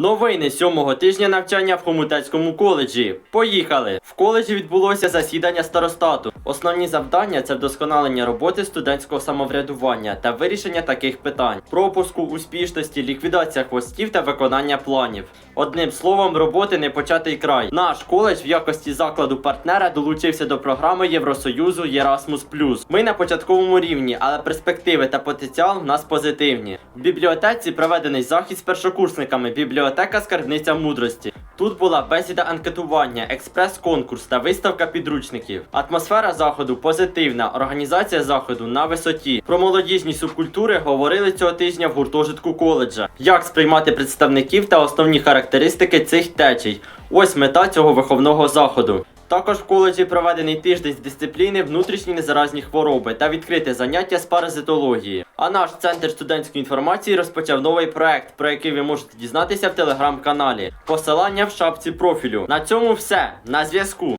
Новини сьомого тижня навчання в Хомутецькому коледжі. Поїхали! В коледжі відбулося засідання старостату. Основні завдання це вдосконалення роботи студентського самоврядування та вирішення таких питань: пропуску, успішності, ліквідація хвостів та виконання планів. Одним словом, роботи не початий край. Наш коледж в якості закладу партнера долучився до програми Євросоюзу Erasmus+. Ми на початковому рівні, але перспективи та потенціал в нас позитивні. В бібліотеці проведений захід з першокурсниками Бібліотека Скарбниця мудрості. Тут була бесіда анкетування, експрес-конкурс та виставка підручників. Атмосфера заходу позитивна, організація заходу на висоті. Про молодіжні субкультури говорили цього тижня в гуртожитку коледжа. Як сприймати представників та основні характеристики цих течій. Ось мета цього виховного заходу. Також в коледжі проведений тиждень з дисципліни внутрішні незаразні хвороби та відкрите заняття з паразитології. А наш центр студентської інформації розпочав новий проект, про який ви можете дізнатися в телеграм-каналі. Посилання в шапці профілю. На цьому все. На зв'язку.